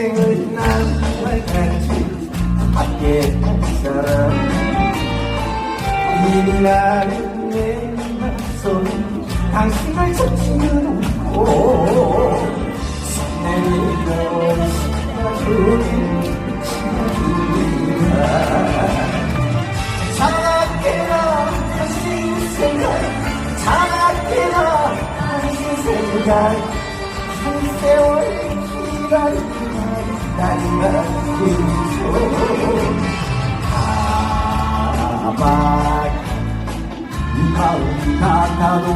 인생을 낭만하지 밖에 사람. 일이라는 내 맘속 당신을 젖히는 웃고 내리고 싶어주는 친구입니다 사랑해라 당신 생각 사랑해라 당신 생각. 한 세월 가만 이 마음 같아도